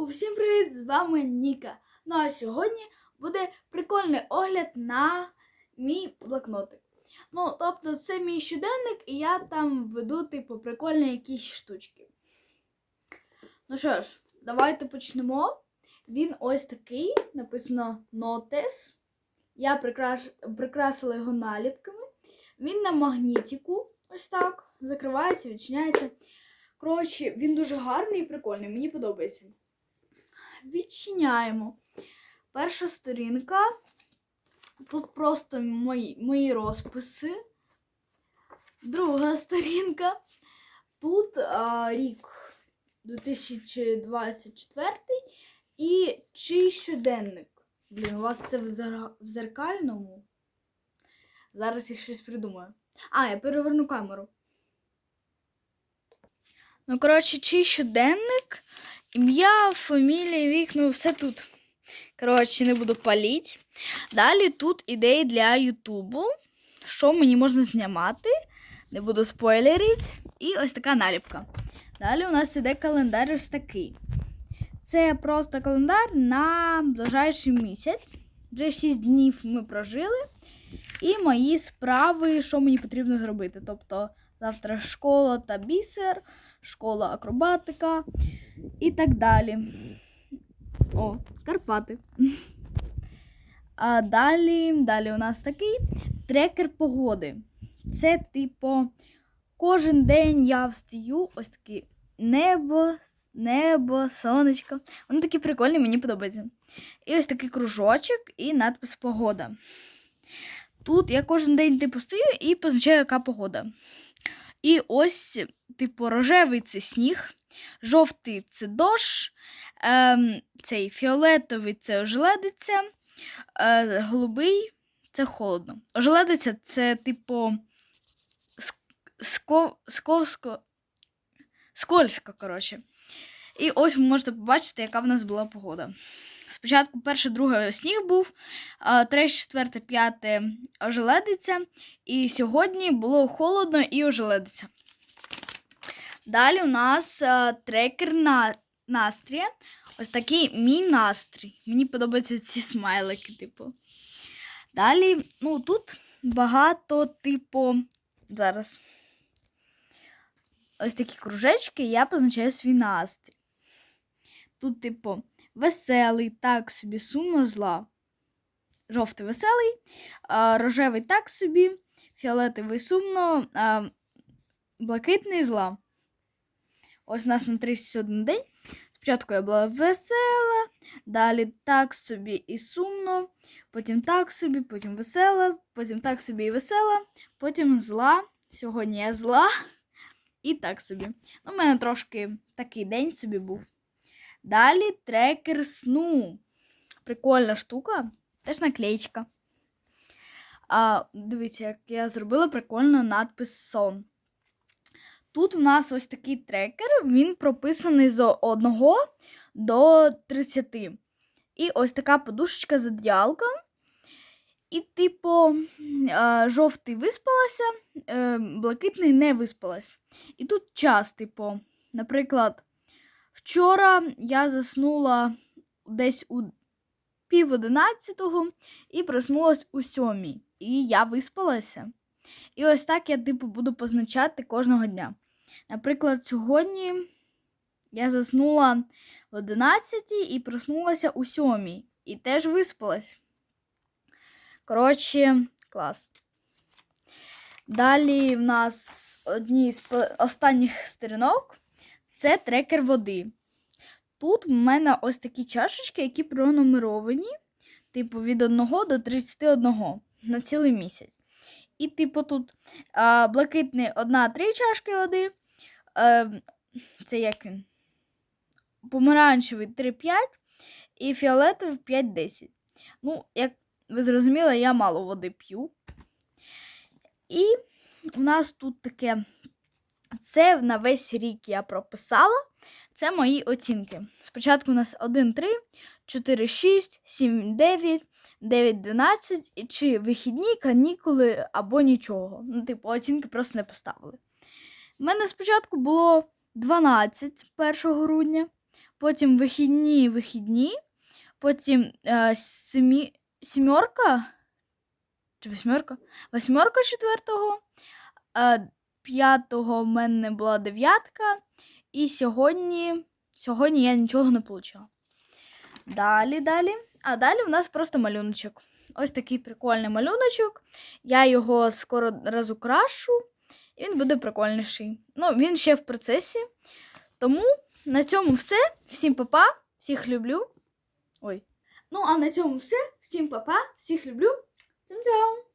Усім привіт! З вами Ніка. Ну а сьогодні буде прикольний огляд на мій блокнотик. Ну, тобто, це мій щоденник, і я там веду, типу, прикольні якісь штучки. Ну що ж, давайте почнемо. Він ось такий, написано Notice. Я прикраш... прикрасила його наліпками. Він на магнітику, ось так, закривається, відчиняється. Коротше, він дуже гарний і прикольний, мені подобається. Відчиняємо. Перша сторінка. Тут просто мої, мої розписи. Друга сторінка. Тут а, рік 2024 і чий щоденник. Блін, у вас це в, зер... в зеркальному. Зараз я щось придумаю. А, я переверну камеру. Ну, коротше, чий щоденник, ім'я, фамілія, вік, ну все тут. Коротше, не буду палити. Далі тут ідеї для Ютубу. Що мені можна знімати. Не буду спойлерити. І ось така наліпка. Далі у нас іде календар ось такий. Це просто календар на ближайший місяць. Вже 6 днів ми прожили. І мої справи, що мені потрібно зробити. Тобто завтра школа та бісер, школа акробатика і так далі. О, Карпати. А далі, далі у нас такий трекер погоди. Це, типу, кожен день я встаю, ось таке небо, небо, сонечко. Вони такі прикольні, мені подобається. І ось такий кружочок і надпис погода. Тут я кожен день типу стою і позначаю, яка погода. І ось, типу, рожевий це сніг, жовтий це дощ, ем, цей фіолетовий це ожеледиця, е, голубий це холодно. Ожеледиця це, типу, ско, сковсько, скользко, коротше. І ось ви можете побачити, яка в нас була погода. Спочатку перше, друге сніг був, третє, четверте, п'яте ожеледиця. І сьогодні було холодно і ожеледиця. Далі у нас трекер на настрія. Ось такий мій настрій. Мені подобаються ці смайлики, типу. Далі, ну, тут багато, типу, зараз. Ось такі кружечки, я позначаю свій настрій. Тут, типу, веселий, так собі, сумно зла. Жовтий веселий, рожевий так собі, фіолетовий сумно, блакитний зла. Ось у нас на 31 день. Спочатку я була весела, далі так собі і сумно, потім так собі, потім весела, потім так собі і весела, потім зла. Сьогодні я зла і так собі. У мене трошки такий день собі був. Далі трекер сну. Прикольна штука. Теж наклеєчка. А, Дивіться, як я зробила прикольно надпис сон. Тут в нас ось такий трекер, він прописаний з 1 до 30. І ось така подушечка з. І, типу, жовтий виспалася, е, блакитний не виспалась. І тут час, типу, наприклад. Вчора я заснула десь у пів одинадцятого і проснулась у сьомій. І я виспалася. І ось так я, типу, буду позначати кожного дня. Наприклад, сьогодні я заснула в 11 і проснулася у сьомій. І теж виспалась. Коротше, клас. Далі в нас одні з останніх сторінок це трекер води. Тут в мене ось такі чашечки, які пронумеровані, типу, від 1 до 31 на цілий місяць. І, типу, тут а, блакитний 1-3 чашки води. А, це як він? Помаранчевий 3-5 і фіолетовий 5-10. Ну, як ви зрозуміли, я мало води п'ю. І у нас тут таке це на весь рік я прописала. Це мої оцінки. Спочатку у нас 1, 3, 4, 6, 7, 9, 9, 12, чи вихідні, канікули або нічого. Ну, типу, оцінки просто не поставили. У мене спочатку було 12 1 грудня, потім вихідні, вихідні, потім е, семі, сімерка, чи восьмерка? Восьмерка четвертого, е, п'ятого в мене була дев'ятка, і сьогодні, сьогодні я нічого не отримала. Далі, далі. А далі у нас просто малюночок. Ось такий прикольний малюночок. Я його скоро розукрашу, і він буде прикольніший. Ну, він ще в процесі. Тому на цьому все. Всім па-па, всіх люблю. Ой. Ну, а на цьому все. Всім па-па, всіх люблю. Цим-цям!